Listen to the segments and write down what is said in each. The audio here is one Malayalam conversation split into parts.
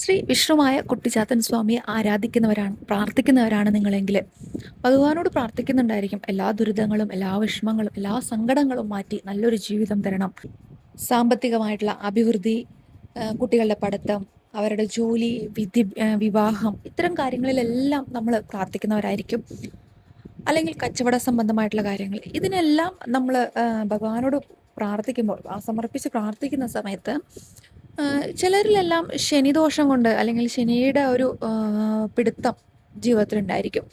ശ്രീ വിഷ്ണുവായ കുട്ടിച്ചാത്തൻ സ്വാമിയെ ആരാധിക്കുന്നവരാണ് പ്രാർത്ഥിക്കുന്നവരാണ് നിങ്ങളെങ്കിൽ. ഭഗവാനോട് പ്രാർത്ഥിക്കുന്നുണ്ടായിരിക്കും എല്ലാ ദുരിതങ്ങളും എല്ലാ വിഷമങ്ങളും എല്ലാ സങ്കടങ്ങളും മാറ്റി നല്ലൊരു ജീവിതം തരണം. സാമ്പത്തികമായിട്ടുള്ള അഭിവൃദ്ധി കുട്ടികളുടെ പഠിത്തം അവരുടെ ജോലി വിദ്യ വിവാഹം ഇത്തരം കാര്യങ്ങളിലെല്ലാം നമ്മൾ പ്രാർത്ഥിക്കുന്നവരായിരിക്കും. അല്ലെങ്കിൽ കച്ചവട സംബന്ധമായിട്ടുള്ള കാര്യങ്ങൾ ഇതിനെല്ലാം നമ്മൾ ഭഗവാനോട് പ്രാർത്ഥിക്കുമ്പോൾ സമർപ്പിച്ച് പ്രാർത്ഥിക്കുന്ന സമയത്ത് ചിലരിലെല്ലാം ശനിദോഷം കൊണ്ട് അല്ലെങ്കിൽ ശനിയുടെ ഒരു പിടുത്തം ജീവിതത്തിലുണ്ടായിരിക്കും.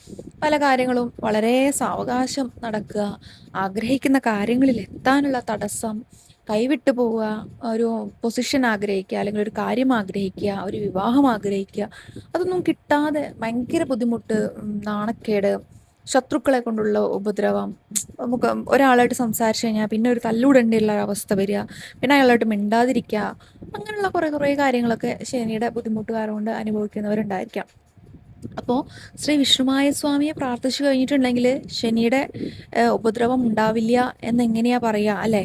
പല കാര്യങ്ങളും വളരെ സാവകാശം നടക്കുക ആഗ്രഹിക്കുന്ന കാര്യങ്ങളിൽ എത്താനുള്ള തടസ്സം കൈവിട്ടു പോവുക ഒരു പൊസിഷൻ ആഗ്രഹിക്കുക അല്ലെങ്കിൽ ഒരു കാര്യം ആഗ്രഹിക്കുക ഒരു വിവാഹം ആഗ്രഹിക്കുക അതൊന്നും കിട്ടാതെ ഭയങ്കര ബുദ്ധിമുട്ട് നാണക്കേട് ശത്രുക്കളെ കൊണ്ടുള്ള ഉപദ്രവം. നമുക്ക് ഒരാളായിട്ട് സംസാരിച്ചു കഴിഞ്ഞാൽ പിന്നെ ഒരു തല്ലൂടേണ്ടിയുള്ള അവസ്ഥ വരിക. പിന്നെ അയാളായിട്ട് മിണ്ടാതിരിക്കുക. അങ്ങനെയുള്ള കുറേ കുറേ കാര്യങ്ങളൊക്കെ ശനിയുടെ ബുദ്ധിമുട്ട് കാരണം അനുഭവിക്കുന്നവരുണ്ടായിരിക്കാം. അപ്പോൾ ശ്രീ വിഷ്ണുമായ സ്വാമിയെ പ്രാർത്ഥിച്ചു കഴിഞ്ഞിട്ടുണ്ടെങ്കിൽ ശനിയുടെ ഉപദ്രവം ഉണ്ടാവില്ല എന്നെങ്ങനെയാ പറയാ അല്ലേ?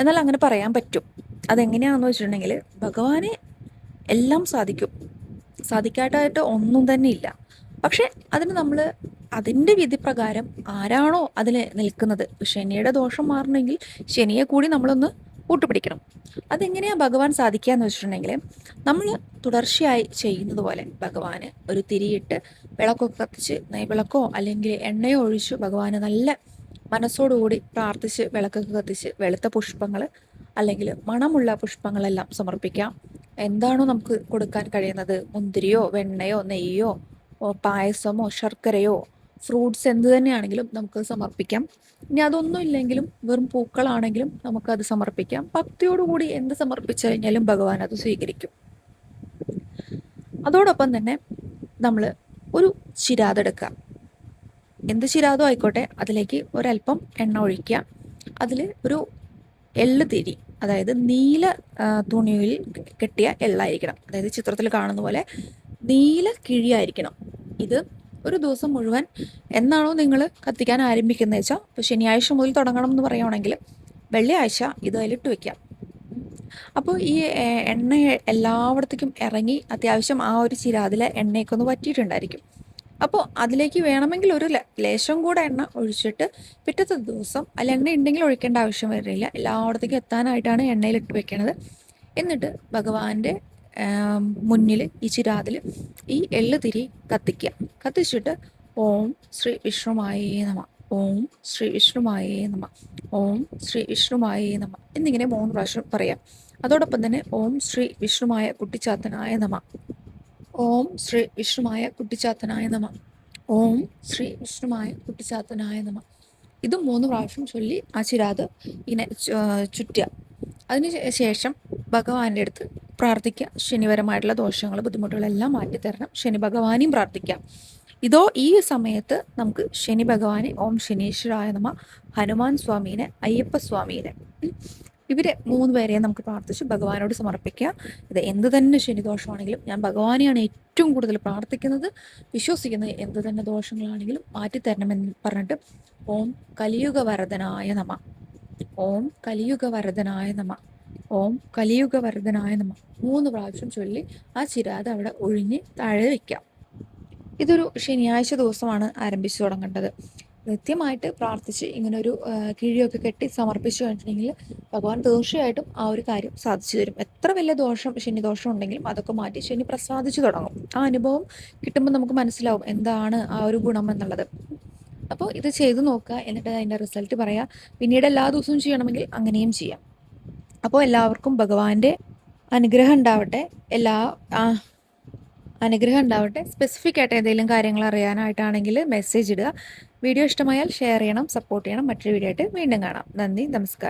എന്നാൽ അങ്ങനെ പറയാൻ പറ്റും. അതെങ്ങനെയാണെന്ന് വെച്ചിട്ടുണ്ടെങ്കിൽ ഭഗവാനെ എല്ലാം സാധിക്കും. സാധിക്കാട്ടായിട്ട് ഒന്നും തന്നെ ഇല്ല. പക്ഷെ അതിന് നമ്മൾ അതിന്റെ വിധി പ്രകാരം ആരാണോ അതിൽ നിൽക്കുന്നത്? ശനിയുടെ ദോഷം മാറണമെങ്കിൽ ശനിയെ കൂടി നമ്മളൊന്ന് കൂട്ടുപിടിക്കണം. അതെങ്ങനെയാണ് ഭഗവാൻ സാധിക്കുക എന്ന് വെച്ചിട്ടുണ്ടെങ്കിൽ നമ്മൾ തുടർച്ചയായി ചെയ്യുന്നത് പോലെ ഭഗവാന് ഒരു തിരിയിട്ട് വിളക്കൊക്കെ കത്തിച്ച് നെയ്വിളക്കോ അല്ലെങ്കിൽ എണ്ണയോ ഒഴിച്ച് ഭഗവാന് നല്ല മനസ്സോടുകൂടി പ്രാർത്ഥിച്ച് വിളക്കൊക്കെ കത്തിച്ച് വെളുത്ത പുഷ്പങ്ങൾ അല്ലെങ്കിൽ മണമുള്ള പുഷ്പങ്ങളെല്ലാം സമർപ്പിക്കാം. എന്താണോ നമുക്ക് കൊടുക്കാൻ കഴിയുന്നത്? മുന്തിരിയോ വെണ്ണയോ നെയ്യോ പായസമോ ശർക്കരയോ ഫ്രൂട്ട്സ് എന്ത് തന്നെയാണെങ്കിലും നമുക്ക് സമർപ്പിക്കാം. ഇനി അതൊന്നും ഇല്ലെങ്കിലും വെറും പൂക്കളാണെങ്കിലും നമുക്കത് സമർപ്പിക്കാം. ഭക്തിയോടുകൂടി എന്ത് സമർപ്പിച്ചു കഴിഞ്ഞാലും ഭഗവാൻ അത് സ്വീകരിക്കും. അതോടൊപ്പം തന്നെ നമ്മൾ ഒരു ചിരാതെടുക്കുക എന്ത് ചിരാതോ ആയിക്കോട്ടെ അതിലേക്ക് ഒരല്പം എണ്ണ ഒഴിക്കുക. അതിൽ ഒരു എള്ള് തിരി അതായത് നീല തുണിയിൽ കെട്ടിയ എള്ളായിരിക്കണം. അതായത് ചിത്രത്തിൽ കാണുന്ന പോലെ നീല കിഴിയായിരിക്കണം. ഇത് ഒരു ദിവസം മുഴുവൻ എന്നാണോ നിങ്ങൾ കത്തിക്കാൻ ആരംഭിക്കുന്നത് വെച്ചാൽ ഇപ്പോൾ ശനിയാഴ്ച മുതൽ തുടങ്ങണം എന്ന് പറയുകയാണെങ്കിൽ വെള്ളിയാഴ്ച ഇത് അതിലിട്ട് വെക്കാം. അപ്പോൾ ഈ എണ്ണ എല്ലായിടത്തേക്കും ഇറങ്ങി അത്യാവശ്യം ആ ഒരു ചിരാതിലെ എണ്ണയൊക്കെ ഒന്ന് പറ്റിയിട്ടുണ്ടായിരിക്കും അപ്പോൾ അതിലേക്ക് വേണമെങ്കിൽ ഒരു ലേശം കൂടെ എണ്ണ ഒഴിച്ചിട്ട് പിറ്റത്തെ ദിവസം അല്ല എണ്ണ ഉണ്ടെങ്കിൽ ഒഴിക്കേണ്ട ആവശ്യം വരില്ല. എല്ലായിടത്തേക്കും എത്താനായിട്ടാണ് എണ്ണയിലിട്ട് വെക്കണത്. എന്നിട്ട് ഭഗവാന്റെ മുന്നിൽ ഈ ചിരാതിൽ ഈ എള്ള് തിരി കത്തിക്കുക കത്തിച്ചിട്ട് ഓം ശ്രീ വിഷ്ണുമായേ നമ. ഓം ശ്രീ വിഷ്ണുമായേ നമ. ഓം ശ്രീ വിഷ്ണുമായേ നമ. എന്നിങ്ങനെ മൂന്ന് പ്രാവശ്യം പറയാം. അതോടൊപ്പം തന്നെ ഓം ശ്രീ വിഷ്ണുമായ കുട്ടിച്ചാത്തനായ നമ. ഓം ശ്രീ വിഷ്ണുമായ കുട്ടിച്ചാത്തനായ നമ. ഓം ശ്രീ വിഷ്ണുമായ കുട്ടിച്ചാത്തനായ നമ. ഇത് മൂന്ന് പ്രാവശ്യം ചൊല്ലി ആ ചിരാത് ഇങ്ങനെ ചുറ്റുക. അതിന് ശേഷം ഭഗവാന്റെ അടുത്ത് പ്രാർത്ഥിക്കുക. ശനിപരമായിട്ടുള്ള ദോഷങ്ങൾ ബുദ്ധിമുട്ടുകളെല്ലാം മാറ്റിത്തരണം. ശനി ഭഗവാനെയും പ്രാർത്ഥിക്കാം ഇതോ ഈ സമയത്ത് നമുക്ക് ശനി ഭഗവാനെ ഓം ശനീശ്വരായ നമ ഹനുമാൻ സ്വാമീനെ അയ്യപ്പ സ്വാമീനെ ഇവരെ മൂന്ന് പേരെയും നമുക്ക് പ്രാർത്ഥിച്ച് ഭഗവാനോട് സമർപ്പിക്കുക. ഇത് എന്ത് തന്നെ ശനിദോഷമാണെങ്കിലും ഞാൻ ഭഗവാനെയാണ് ഏറ്റവും കൂടുതൽ പ്രാർത്ഥിക്കുന്നത്. വിശ്വസിക്കുന്നത് എന്ത് തന്നെ ദോഷങ്ങളാണെങ്കിലും മാറ്റിത്തരണമെന്ന് പറഞ്ഞിട്ട് ഓം കലിയുഗ വരദനായ നമ. ഓം കലിയുഗ വരദനായ നമ. ഓം കലിയുഗവർദ്ധനായ നമ. മൂന്ന് പ്രാവശ്യം ചൊല്ലി ആ ചിരാത് അവിടെ ഒഴിഞ്ഞ് താഴെ വെക്കാം. ഇതൊരു ശനിയാഴ്ച ദിവസമാണ് ആരംഭിച്ചു തുടങ്ങേണ്ടത്. കൃത്യമായിട്ട് പ്രാർത്ഥിച്ച് ഇങ്ങനെ ഒരു കിഴിയൊക്കെ കെട്ടി സമർപ്പിച്ചു കഴിഞ്ഞിട്ടുണ്ടെങ്കിൽ ഭഗവാൻ തീർച്ചയായിട്ടും ആ ഒരു കാര്യം സാധിച്ചു തരും. എത്ര വലിയ ദോഷം ശനി ദോഷം ഉണ്ടെങ്കിലും അതൊക്കെ മാറ്റി ശനി പ്രസാദിച്ചു തുടങ്ങും. ആ അനുഭവം കിട്ടുമ്പോൾ നമുക്ക് മനസ്സിലാവും എന്താണ് ആ ഒരു ഗുണം എന്നുള്ളത്. അപ്പോൾ ഇത് ചെയ്തു നോക്കുക എന്നിട്ട് അതിന്റെ റിസൾട്ട് പറയാം. പിന്നീട് എല്ലാ ദിവസവും ചെയ്യണമെങ്കിൽ അങ്ങനെയും ചെയ്യാം. അപ്പോൾ എല്ലാവർക്കും ഭഗവാന്റെ അനുഗ്രഹം ഉണ്ടാവട്ടെ. എല്ലാ അനുഗ്രഹം ഉണ്ടാവട്ടെ. സ്പെസിഫിക് ആയിട്ട് എന്തെങ്കിലും കാര്യങ്ങൾ അറിയാനായിട്ടാണെങ്കിൽ മെസ്സേജ് ഇടുക. വീഡിയോ ഇഷ്ടമായാൽ ഷെയർ ചെയ്യണം സപ്പോർട്ട് ചെയ്യണം. മറ്റൊരു വീഡിയോ ആയിട്ട് വീണ്ടും കാണാം. നന്ദി നമസ്കാരം.